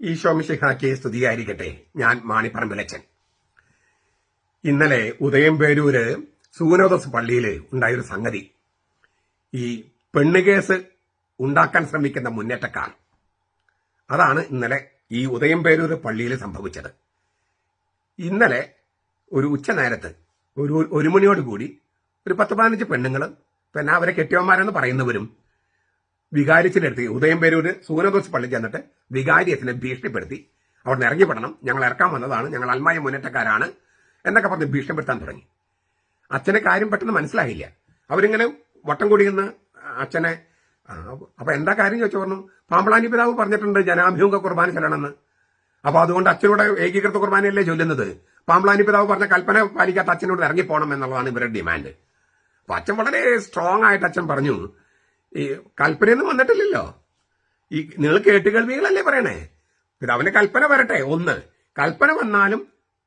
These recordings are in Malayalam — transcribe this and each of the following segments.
ഈശോമിശിഹാക്കി സ്തുതിയായിരിക്കട്ടെ. ഞാൻ മാണിപ്പറമ്പിലച്ചൻ. ഇന്നലെ ഉദയം പേരൂര് സൂനോദസ് പള്ളിയിൽ ഉണ്ടായൊരു സംഗതി. ഈ പെണ്ണുകേസ് ഉണ്ടാക്കാൻ ശ്രമിക്കുന്ന മുന്നേറ്റക്കാർ. അതാണ് ഇന്നലെ ഈ ഉദയം പേരൂര് പള്ളിയിൽ സംഭവിച്ചത്. ഇന്നലെ ഒരു ഉച്ച നേരത്ത് ഒരു ഒരു മണിയോടുകൂടി ഒരു പത്ത് പതിനഞ്ച് പെണ്ണുങ്ങൾ പിന്നെ അവരെ കെട്ടിയവന്മാരെന്ന് പറയുന്നവരും വികാരിച്ചിനെടുത്ത് ഉദയംപേരൂര് സൂനദോസ് പള്ളി ചെന്നിട്ട് വികാരിയത്തിനെ ഭീഷണിപ്പെടുത്തി. അവിടെ നിന്ന് ഇറങ്ങിപ്പെടണം. ഞങ്ങൾ ഇറക്കാൻ വന്നതാണ്. ഞങ്ങൾ അൽമായ മുന്നേറ്റക്കാരാണ് എന്നൊക്കെ പറഞ്ഞ് ഭീഷണിപ്പെടുത്താൻ തുടങ്ങി. അച്ഛനെ കാര്യം പെട്ടെന്ന് മനസ്സിലായില്ല. അവരിങ്ങനെ വട്ടം കൂടിയെന്ന് അച്ഛനെ അപ്പൊ എന്താ കാര്യം ചോദിച്ചു പറഞ്ഞു? പാമ്പളാനി പിതാവ് പറഞ്ഞിട്ടുണ്ട് ജനാഭിമുഖ കുർബാന ചെല്ലണമെന്ന്. അപ്പൊ അതുകൊണ്ട് അച്ഛനോട് ഏകീകൃത കുർബാനയല്ലേ ചൊല്ലുന്നത്? പാമ്പളാനി പിതാവ് പറഞ്ഞ കൽപ്പന പാലിക്കാത്ത അച്ഛനോട് ഇറങ്ങിപ്പോണം എന്നുള്ളതാണ് ഇവരുടെ ഡിമാൻഡ്. അപ്പൊ അച്ഛൻ വളരെ സ്ട്രോങ് ആയിട്ട് അച്ഛൻ പറഞ്ഞു ഈ കൽപ്പനയൊന്നും വന്നിട്ടില്ലല്ലോ. ഈ നിങ്ങൾ കേട്ടുകേൾവികളല്ലേ പറയണേ? പിതാവിന്റെ കൽപ്പന വരട്ടെ ഒന്ന്. കൽപ്പന വന്നാലും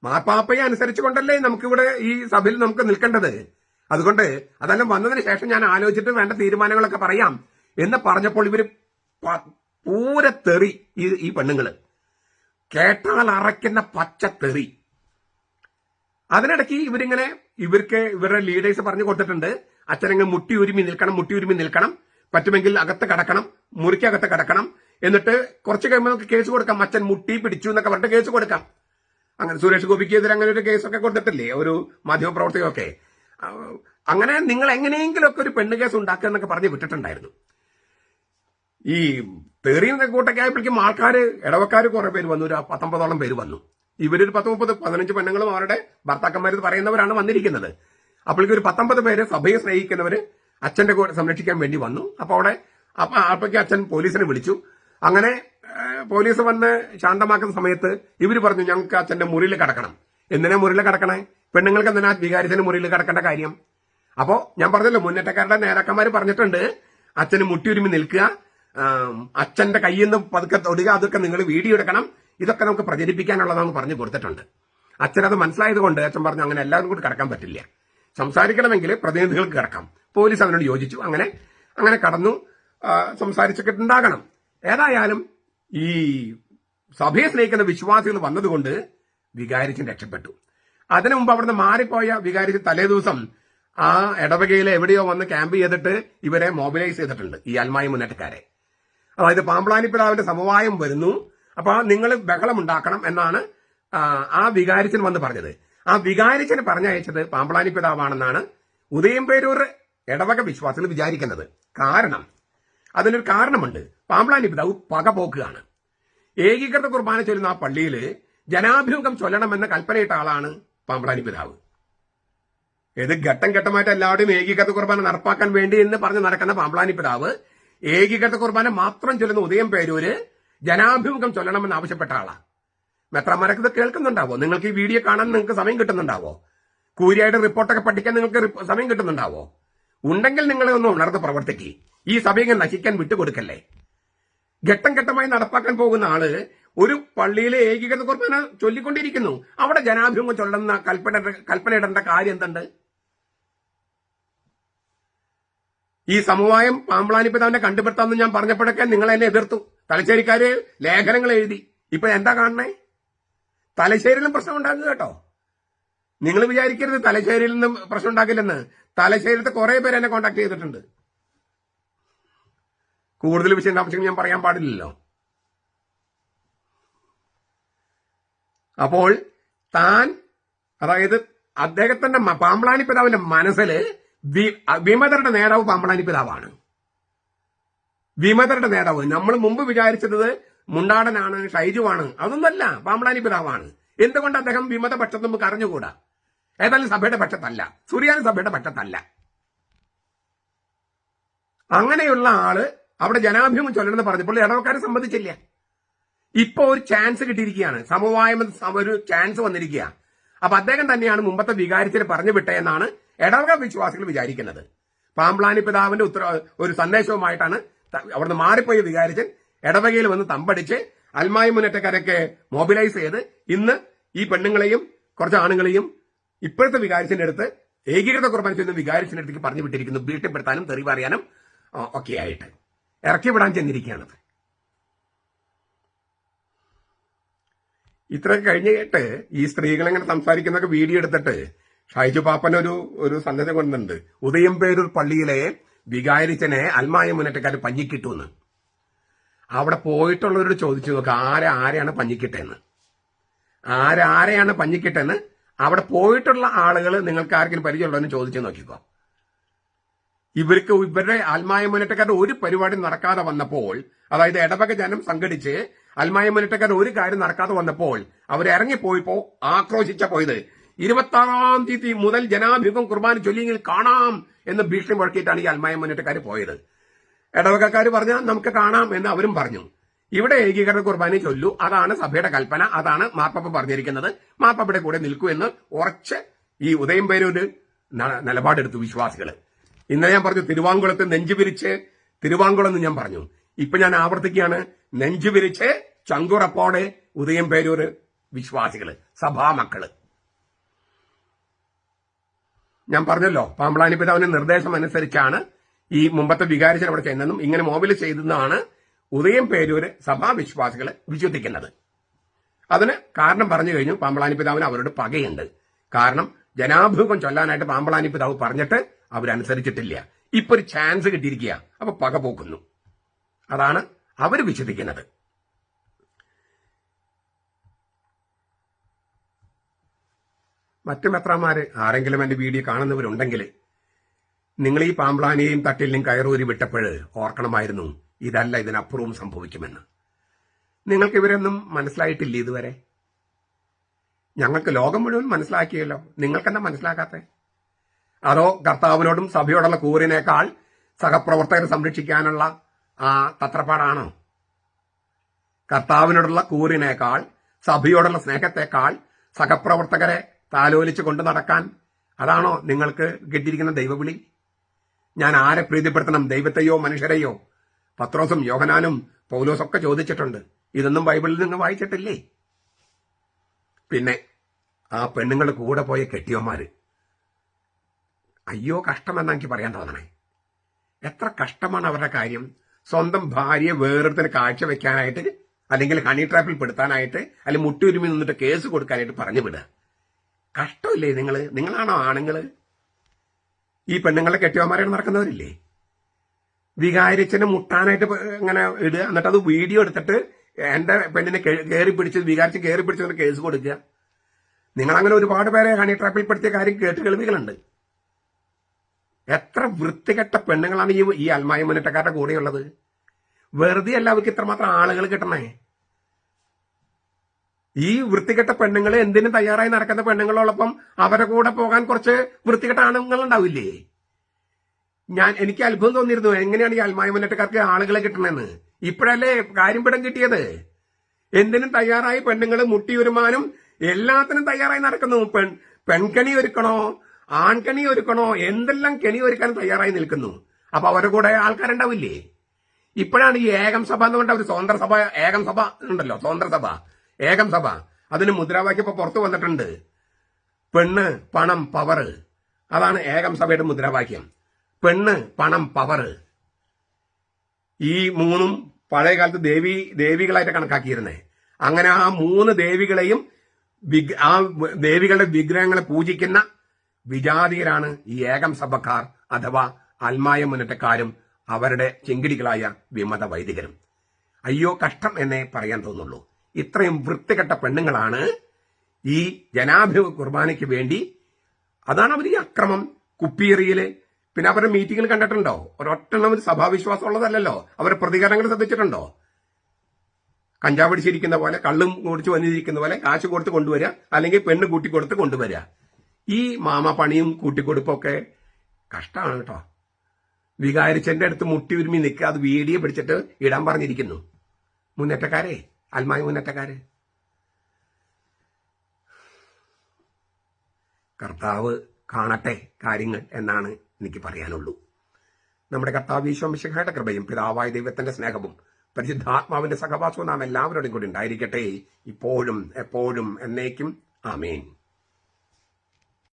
മാപ്പാപ്പയെ അനുസരിച്ചുകൊണ്ടല്ലേ നമുക്കിവിടെ ഈ സഭയിൽ നമുക്ക് നിൽക്കേണ്ടത്. അതുകൊണ്ട് അതെല്ലാം വന്നതിന് ശേഷം ഞാൻ ആലോചിച്ചിട്ട് വേണ്ട തീരുമാനങ്ങളൊക്കെ പറയാം എന്ന് പറഞ്ഞപ്പോൾ ഇവർ പൂര തെറി ഈ ഈ പെണ്ണുങ്ങൾ. കേട്ടാൽ അറയ്ക്കുന്ന പച്ച തെറി. അതിനിടയ്ക്ക് ഇവരിങ്ങനെ ഇവർക്ക് ഇവരുടെ ലീഡേഴ്സ് പറഞ്ഞു കൊടുത്തിട്ടുണ്ട് അച്ഛനങ്ങ് മുട്ടി ഉരുമി നിൽക്കണം മുട്ടി ഉരുമി നിൽക്കണം. പറ്റുമെങ്കിൽ അകത്ത് കടക്കണം മുറിക്കകത്ത് കടക്കണം. എന്നിട്ട് കുറച്ച് കഴിയുമ്പോൾ നമുക്ക് കേസ് കൊടുക്കാം. മച്ചൻ മുട്ടി പിടിച്ചു എന്നൊക്കെ പറഞ്ഞിട്ട് കേസ് കൊടുക്കാം. അങ്ങനെ സുരേഷ് ഗോപിക്ക് എതിരെ അങ്ങനെ ഒരു കേസൊക്കെ കൊടുത്തിട്ടില്ലേ? ഒരു മാധ്യമപ്രവർത്തകയൊക്കെ. അങ്ങനെ നിങ്ങൾ എങ്ങനെയെങ്കിലും ഒക്കെ ഒരു പെണ്ണ് കേസ് ഉണ്ടാക്കുക എന്നൊക്കെ പറഞ്ഞ് വിട്ടിട്ടുണ്ടായിരുന്നു. ഈ തെറിയുന്ന കൂട്ടൊക്കെ ആയപ്പോഴേക്കും ആൾക്കാർ ഇടവക്കാർ കുറെ പേര് വന്നു. ഒരു പത്തൊമ്പതോളം പേര് വന്നു. ഇവരൊരു പത്ത് മുപ്പത് പതിനഞ്ച് പെണ്ണുങ്ങളും അവരുടെ ഭർത്താക്കന്മാർ പറയുന്നവരാണ് വന്നിരിക്കുന്നത്. അപ്പോഴേക്കും ഒരു പത്തൊമ്പത് പേര് സഭയെ സ്നേഹിക്കുന്നവര് അച്ഛന്റെ കൂടെ സംരക്ഷിക്കാൻ വേണ്ടി വന്നു. അപ്പൊ അവിടെ അപ്പൊ അച്ഛൻ പോലീസിനെ വിളിച്ചു. അങ്ങനെ പോലീസ് വന്ന് ശാന്തമാക്കുന്ന സമയത്ത് ഇവർ പറഞ്ഞു ഞങ്ങൾക്ക് അച്ഛന്റെ മുറിയിൽ കിടക്കണം. എന്തിനാ മുറിയിൽ കിടക്കണേ? പെണ്ണുങ്ങൾക്ക് എന്തിനാ വികാരിച്ചതിന് മുറിയിൽ കിടക്കേണ്ട കാര്യം? അപ്പോ ഞാൻ പറഞ്ഞല്ലോ മുന്നേറ്റക്കാരുടെ നേതാക്കന്മാർ പറഞ്ഞിട്ടുണ്ട് അച്ഛന് മുട്ടിയുരുമി നിൽക്കുക. അച്ഛന്റെ കയ്യിൽ നിന്ന് പതുക്കെ തൊടുക അതൊക്കെ നിങ്ങൾ വീഡിയോ എടുക്കണം. ഇതൊക്കെ നമുക്ക് പ്രചരിപ്പിക്കാനുള്ളതാണെന്ന് പറഞ്ഞു കൊടുത്തിട്ടുണ്ട്. അച്ഛനത് മനസ്സിലായത് കൊണ്ട് അച്ഛൻ പറഞ്ഞു അങ്ങനെ എല്ലാവരും കൂടി കിടക്കാൻ പറ്റില്ല. സംസാരിക്കണമെങ്കിൽ പ്രതിനിധികൾക്ക് കിടക്കാം. പോലീസ് അവനോട് യോജിച്ചു. അങ്ങനെ അങ്ങനെ കടന്നു. സംസാരിച്ചിട്ടുണ്ടാകണം. ഏതായാലും ഈ സഭയെ സ്നേഹിക്കുന്ന വിശ്വാസികൾ വന്നതുകൊണ്ട് വികാരിച്ചൻ രക്ഷപ്പെട്ടു. അതിനു മുമ്പ് അവിടുന്ന് മാറിപ്പോയ വികാരിച്ച് തലേ ദിവസം ആ ഇടവകയിൽ എവിടെയോ വന്ന് ക്യാമ്പ് ചെയ്തിട്ട് ഇവരെ മൊബിലൈസ് ചെയ്തിട്ടുണ്ട് ഈ അൽമായി മുന്നേറ്റക്കാരെ. അതായത് പാമ്പളാനി പിതാവിന്റെ സമവായം വരുന്നു. അപ്പൊ നിങ്ങൾ ബഹളം ഉണ്ടാക്കണം എന്നാണ് ആ വികാരിച്ചൻ വന്ന് പറഞ്ഞത്. ആ വികാരിച്ചന് പറഞ്ഞയച്ചത് പാമ്പളാനി പിതാവാണെന്നാണ് ഉദയംപേരൂർ ഇടവക വിശ്വാസികൾ വിചാരിക്കുന്നത്. കാരണം അതിനൊരു കാരണമുണ്ട്. പാമ്പളാനി പിതാവ് പക പോക്കുകയാണ്. ഏകീകൃത കുർബാന ചൊല്ലുന്ന ആ പള്ളിയിൽ ജനാഭിമുഖം ചൊല്ലണമെന്ന കൽപ്പനയിട്ട ആളാണ് പാമ്പളാനി പിതാവ്. ഇത് ഘട്ടം ഘട്ടമായിട്ട് എല്ലാവരുടെയും ഏകീകൃത കുർബാന നടപ്പാക്കാൻ വേണ്ടി എന്ന് പറഞ്ഞ് നടക്കുന്ന പാമ്പളാനി പിതാവ് ഏകീകൃത കുർബാന മാത്രം ചൊല്ലുന്ന ഉദയം പേരൂര് ജനാഭിമുഖം ചൊല്ലണമെന്ന് ആവശ്യപ്പെട്ട ആളാണ് മെത്രമാരൊക്കെ ഇത് കേൾക്കുന്നുണ്ടാവോ? നിങ്ങൾക്ക് ഈ വീഡിയോ കാണാൻ നിങ്ങൾക്ക് സമയം കിട്ടുന്നുണ്ടാവോ? കൂരിയായിട്ട് റിപ്പോർട്ടൊക്കെ പഠിക്കാൻ നിങ്ങൾക്ക് സമയം കിട്ടുന്നുണ്ടാവോ? ഉണ്ടെങ്കിൽ നിങ്ങളെ ഒന്ന് ഉണർന്ന് പ്രവർത്തിക്കുക ഈ സഭയെ നശിക്കാൻ വിട്ടുകൊടുക്കല്ലേ? ഘട്ടം ഘട്ടമായി നടപ്പാക്കാൻ പോകുന്ന ആൾ ഒരു പള്ളിയിലെ ഏകീകൃത കുർബാന ചൊല്ലിക്കൊണ്ടിരിക്കുന്നു. അവിടെ ജനാഭിമുഖം ചൊല്ലുന്ന കൽപ്പന കൽപ്പനയിടേണ്ട കാര്യം എന്തുണ്ട്? ഈ സമവായം പാമ്പ്ളാനി പിതാവിനെ കണ്ടുപിടുത്താമെന്ന് ഞാൻ പറഞ്ഞപ്പോഴൊക്കെ നിങ്ങൾ എന്നെ എതിർത്തു. തലശ്ശേരിക്കാര് ലേഖനങ്ങൾ എഴുതി. ഇപ്പൊ എന്താ കാണണേ തലശ്ശേരിയിലും പ്രശ്നം ഉണ്ടാകുക കേട്ടോ. നിങ്ങൾ വിചാരിക്കരുത് തലശ്ശേരിയിൽ നിന്നും പ്രശ്നം ഉണ്ടാക്കില്ലെന്ന്. തലശ്ശേരിയിലത്തെ കുറെ പേര് എന്നെ കോണ്ടാക്ട് ചെയ്തിട്ടുണ്ട്. കൂടുതൽ വിശദാംശങ്ങൾ ഞാൻ പറയാൻ പാടില്ലല്ലോ. അപ്പോൾ താൻ അതായത് അദ്ദേഹത്തിന്റെ പാമ്പളാനി പിതാവിന്റെ മനസ്സിൽ വിമതരുടെ നേതാവ് പാമ്പളാനി പിതാവാണ്. വിമതരുടെ നേതാവ്. നമ്മൾ മുമ്പ് വിചാരിച്ചത് മുണ്ടാടനാണ് ഷൈജുവാണ് അതൊന്നല്ല പാമ്പളാനി പിതാവാണ്. എന്തുകൊണ്ട് അദ്ദേഹം വിമത പക്ഷത്ത് നമുക്ക് അറിഞ്ഞുകൂടാ? ഏതായാലും സഭയുടെ പക്ഷത്തല്ല സുറിയാനി സഭയുടെ പക്ഷത്തല്ല. അങ്ങനെയുള്ള ആൾ അവിടെ ജനാഭിമുഖം ചൊല്ലണമെന്ന് പറഞ്ഞപ്പോൾ ഇടവക്കാരെ സമ്മതിച്ചില്ല ഇപ്പൊ ഒരു ചാൻസ് കിട്ടിയിരിക്കുകയാണ്. സമവായം ഒരു ചാൻസ് വന്നിരിക്കുക. അപ്പൊ അദ്ദേഹം തന്നെയാണ് മുമ്പത്തെ വികാരത്തിൽ പറഞ്ഞു വിട്ടതെന്നാണ് ഇടവക വിശ്വാസികൾ വിചാരിക്കുന്നത്. പാമ്പ്ലാനി പിതാവിന്റെ ഉത്തര ഒരു സന്ദേശവുമായിട്ടാണ് അവിടുന്ന് മാറിപ്പോയ വികാരിച്ചൻ ഇടവകയിൽ വന്ന് തമ്പടിച്ച് അൽമായി മുന്നേറ്റക്കാരൊക്കെ മൊബിലൈസ് ചെയ്ത് ഇന്ന് ഈ പെണ്ണുങ്ങളെയും കുറച്ച് ആണുങ്ങളെയും ഇപ്പോഴത്തെ വികാരിച്ചിന്റെ അടുത്ത് ഏകീകൃത കുർബാന ചെയ്യുന്ന വികാരിച്ചിന്റെ അടുത്തേക്ക് പറഞ്ഞു വിട്ടിരിക്കുന്നു. ഭീഷണിപ്പെടുത്താനും തെറി പറയാനും ആ, ഒക്കെ ആയിട്ട് ഇറക്കി വിടാൻ ചെന്നിരിക്കുകയാണത് ഇത്രയൊക്കെ കഴിഞ്ഞിട്ട് ഈ സ്ത്രീകൾ ഇങ്ങനെ സംസാരിക്കുന്നൊക്കെ വീഡിയോ എടുത്തിട്ട് ഷൈജു പാപ്പൻ ഒരു ഒരു സന്ദേശം കൊണ്ടുണ്ട് ഉദയംപേരൂർ പള്ളിയിലെ വികാരിച്ചനെ അൽമായ മുന്നേറ്റക്കാർ പഞ്ഞിക്കിട്ടുമെന്ന് അവിടെ പോയിട്ടുള്ളവരോട് ചോദിച്ചു നോക്കുക ആരെ ആരെയാണ് പഞ്ഞിക്കിട്ടെന്ന്? ആരാരെയാണ് പഞ്ഞിക്കിട്ടെന്ന്? അവിടെ പോയിട്ടുള്ള ആളുകൾ നിങ്ങൾക്ക് ആർക്കും പരിചയമുള്ളവരും ചോദിച്ചു നോക്കിക്കോ. ഇവർക്ക് ഇവരുടെ ആത്മായ മുന്നേറ്റക്കാരുടെ ഒരു പരിപാടി നടക്കാതെ വന്നപ്പോൾ അതായത് ഇടവക ജനം സംഘടിച്ച് അൽമായ മുന്നേറ്റക്കാരുടെ ഒരു കാര്യം നടക്കാതെ വന്നപ്പോൾ അവർ ഇറങ്ങിപ്പോയിപ്പോ ആക്രോശിച്ച പോയത് ഇരുപത്തി ആറാം തീയതി മുതൽ ജനാഭിമുഖം കുർബാന ചൊല്ലിയെങ്കിൽ കാണാം എന്ന് ഭീഷണി മുഴക്കിയിട്ടാണ് ഈ അൽമായ മുന്നേറ്റക്കാർ പോയത്. ഇടവകക്കാർ പറഞ്ഞാൽ നമുക്ക് കാണാം എന്ന് അവരും പറഞ്ഞു. ഇവിടെ ഏകീകരണ കുർബാന ചൊല്ലു. അതാണ് സഭയുടെ കൽപ്പന. അതാണ് മാപ്പപ്പ പറഞ്ഞിരിക്കുന്നത്. മാപ്പപ്പയുടെ കൂടെ നിൽക്കൂ എന്ന് ഉറച്ച് ഈ ഉദയം പേരൂര് നിലപാടെടുത്തു വിശ്വാസികൾ ഇന്നലെ ഞാൻ പറഞ്ഞു തിരുവാങ്കുളത്ത് നെഞ്ചു പിരിച്ച് തിരുവാങ്കുളം എന്ന് ഞാൻ പറഞ്ഞു. ഇപ്പൊ ഞാൻ ആവർത്തിക്കുകയാണ്. നെഞ്ചു പിരിച്ച് ചങ്കുറപ്പോടെ ഉദയം പേരൂര് വിശ്വാസികൾ സഭാമക്കൾ. ഞാൻ പറഞ്ഞല്ലോ പാമ്പളാനി പിതാവിന്റെ നിർദ്ദേശം അനുസരിച്ചാണ് ഈ മുമ്പത്തെ വികാരിച്ചൻ അവിടെ ചെന്നെന്നും ഇങ്ങനെ മോബിൽ ചെയ്തെന്നാണ് ഉദയം പേരൂര് സഭാവിശ്വാസികളെ വിശ്വസിക്കുന്നത്. അതിന് കാരണം പറഞ്ഞു കഴിഞ്ഞു പാമ്പളാനി പിതാവിന് അവരോട് പകയുണ്ട്. കാരണം ജനാഭിമുഖം ചൊല്ലാനായിട്ട് പാമ്പളാനി പിതാവ് പറഞ്ഞിട്ട് അവരനുസരിച്ചിട്ടില്ല. ഇപ്പൊ ഒരു ചാൻസ് കിട്ടിയിരിക്കുക. അപ്പൊ പക പോക്കുന്നു. അതാണ് അവർ വിശ്വസിക്കുന്നത്. മറ്റു മെത്രാമാര് ആരെങ്കിലും എന്റെ വീഡിയോ കാണുന്നവരുണ്ടെങ്കിൽ നിങ്ങൾ ഈ പാമ്പ്ലാനെയും തട്ടിലിനും കയറൂരി വിട്ടപ്പോഴ് ഓർക്കണമായിരുന്നു ഇതല്ല ഇതിനപ്പുറവും സംഭവിക്കുമെന്ന്. നിങ്ങൾക്ക് ഇവരൊന്നും മനസ്സിലായിട്ടില്ല ഇതുവരെ? ഞങ്ങൾക്ക് ലോകം മുഴുവൻ മനസ്സിലാക്കിയല്ലോ. നിങ്ങൾക്കെന്താ മനസ്സിലാക്കാത്തേ അതോ കർത്താവിനോടും സഭയോടുള്ള കൂറിനേക്കാൾ സഹപ്രവർത്തകരെ സംരക്ഷിക്കാനുള്ള ആ തത്രപ്പാടാണോ? കർത്താവിനോടുള്ള കൂറിനേക്കാൾ സഭയോടുള്ള സ്നേഹത്തെക്കാൾ സഹപ്രവർത്തകരെ താലോലിച്ച് കൊണ്ടു നടക്കാൻ അതാണോ നിങ്ങൾക്ക് കിട്ടിയിരിക്കുന്ന ദൈവവിളി? ഞാൻ ആരെ പ്രീതിപ്പെടുത്തണം? ദൈവത്തെയോ മനുഷ്യരെയോ? പത്രോസും യോഹനാനും പൗലോസൊക്കെ ചോദിച്ചിട്ടുണ്ട്. ഇതൊന്നും ബൈബിളിൽ നിന്ന് വായിച്ചിട്ടില്ലേ? പിന്നെ ആ പെണ്ണുങ്ങൾ കൂടെ പോയ കെട്ടിയോമാര് അയ്യോ കഷ്ടമെന്നാ എനിക്ക് പറയാൻ തോന്നണേ. എത്ര കഷ്ടമാണ് അവരുടെ കാര്യം. സ്വന്തം ഭാര്യയെ വേറൊരുത്തിന് കാഴ്ചവെക്കാനായിട്ട് അല്ലെങ്കിൽ ഹണി ട്രാപ്പിൽ പെടുത്താനായിട്ട് അല്ലെങ്കിൽ മുട്ടുരുമി നിന്നിട്ട് കേസ് കൊടുക്കാനായിട്ട് പറഞ്ഞു വിടുക. കഷ്ടമില്ലേ നിങ്ങൾ നിങ്ങളാണോ ആണുങ്ങൾ? ഈ പെണ്ണുങ്ങളെ കെട്ടിയവന്മാരാണ് നടക്കുന്നവരില്ലേ വികാരിച്ചനെ മുട്ടാനായിട്ട് ഇങ്ങനെ ഇടുക. എന്നിട്ട് അത് വീഡിയോ എടുത്തിട്ട് എന്റെ പെണ്ണിനെ കയറി പിടിച്ച് വികാരിച്ച് കയറി പിടിച്ചതിന് കേസ് കൊടുക്കുക. നിങ്ങൾ അങ്ങനെ ഒരുപാട് പേരെ ഹണി ട്രാപ്പിൽ പെടുത്തിയ കാര്യം കേട്ട് കേൾവികളുണ്ട്. എത്ര വൃത്തികെട്ട പെണ്ണുങ്ങളാണ് ഈ ഈ അൽമായ മുന്നേറ്റക്കാരുടെ കൂടെയുള്ളത്? വെറുതെ അല്ല അവർക്ക് ഇത്രമാത്രം ആളുകൾ കിട്ടണേ ഈ വൃത്തികെട്ട പെണ്ണുങ്ങൾ എന്തിനും തയ്യാറായി നടക്കുന്ന പെണ്ണുങ്ങളോടൊപ്പം അവരുടെ കൂടെ പോകാൻ കുറച്ച് വൃത്തികെട്ട ആണുങ്ങൾ ഉണ്ടാവില്ലേ ഞാൻ എനിക്ക് അത്ഭുതം തോന്നിയിരുന്നു. എങ്ങനെയാണ് ഈ അൽമായ മുന്നേറ്റക്കാർക്ക് ആളുകളെ കിട്ടണമെന്ന് ഇപ്പോഴല്ലേ കാര്യം പിടം കിട്ടിയത്? എന്തിനും തയ്യാറായി പെണ്ണുങ്ങൾ മുട്ടിയുരുമാനും എല്ലാത്തിനും തയ്യാറായി നടക്കുന്നു. പെൺ പെൺകണി ഒരുക്കണോ? ആൺകണി ഒരുക്കണോ? എന്തെല്ലാം കെണി ഒരുക്കാൻ തയ്യാറായി നിൽക്കുന്നു? അപ്പൊ അവരുടെ കൂടെ ആൾക്കാരുണ്ടാവില്ലേ? ഇപ്പോഴാണ് ഈ ഏകം സഭ എന്ന് പറഞ്ഞ ഒരു സ്വതന്ത്ര സഭ ഏകം സഭ ഉണ്ടല്ലോ സ്വതന്ത്ര സഭ. ഏകം സഭ. അതിന് മുദ്രാവാക്യം ഇപ്പൊ പുറത്തു വന്നിട്ടുണ്ട്. പെണ്ണ് പണം പവർ അതാണ് ഏകം സഭയുടെ മുദ്രാവാക്യം. പെണ്ണ് പണം പവർ ഈ മൂന്നും പഴയ കാലത്ത് ദേവി ദേവികളായിട്ട് കണക്കാക്കിയിരുന്നേ. അങ്ങനെ ആ മൂന്ന് ദേവികളെയും ആ ദേവികളുടെ വിഗ്രഹങ്ങളെ പൂജിക്കുന്ന വിജാതീയരാണ് ഈ ഏകം സഭക്കാർ അഥവാ അൽമായ മുന്നേറ്റക്കാരും അവരുടെ ചെങ്കിടികളായ വിമത വൈദികരും. അയ്യോ കഷ്ടം എന്നേ പറയാൻ തോന്നുള്ളൂ. ഇത്രയും വൃത്തികെട്ട പെണ്ണുങ്ങളാണ് ഈ ജനാഭിമുഖ കുർബാനയ്ക്ക് വേണ്ടി. അതാണ് അവർ ഈ അക്രമം കുപ്പിയേറിയിൽ പിന്നെ അവരുടെ മീറ്റിംഗിൽ കണ്ടിട്ടുണ്ടോ? ഒരൊറ്റെണ്ണം ഒരു സഭാവിശ്വാസം ഉള്ളതല്ലല്ലോ. അവരുടെ പ്രതികരണങ്ങൾ ശ്രദ്ധിച്ചിട്ടുണ്ടോ? കഞ്ചാവ് പിടിച്ചിരിക്കുന്ന പോലെ കള്ളും കുടിച്ച് വന്നിരിക്കുന്ന പോലെ കാശ് കൊടുത്ത് കൊണ്ടുവരിക അല്ലെങ്കിൽ പെണ്ണ് കൂട്ടിക്കൊടുത്ത് കൊണ്ടുവരിക. ഈ മാമ പണിയും കൂട്ടിക്കൊടുപ്പൊക്കെ കഷ്ടമാണ് കേട്ടോ. വികാരിച്ചെന്റെ അടുത്ത് മുട്ടി ഉരുമി നിൽക്കുക അത് വീഡിയോ പിടിച്ചിട്ട് ഇടാൻ പറഞ്ഞിരിക്കുന്നു. മുന്നേറ്റക്കാരെ അൽമായ മുന്നേറ്റക്കാര് കർത്താവ് കാണട്ടെ കാര്യങ്ങൾ എന്നാണ് എനിക്ക് പറയാനുള്ളൂ. നമ്മുടെ കർത്താവ് ഈശോമിശിഖയുടെ കൃപയും പിതാവായ ദൈവത്തിന്റെ സ്നേഹവും പരിശുദ്ധാത്മാവിന്റെ സഹവാസവും നാം എല്ലാവരോടും കൂടി ഉണ്ടായിരിക്കട്ടെ. ഇപ്പോഴും എപ്പോഴും എന്നേക്കും. ആമേൻ.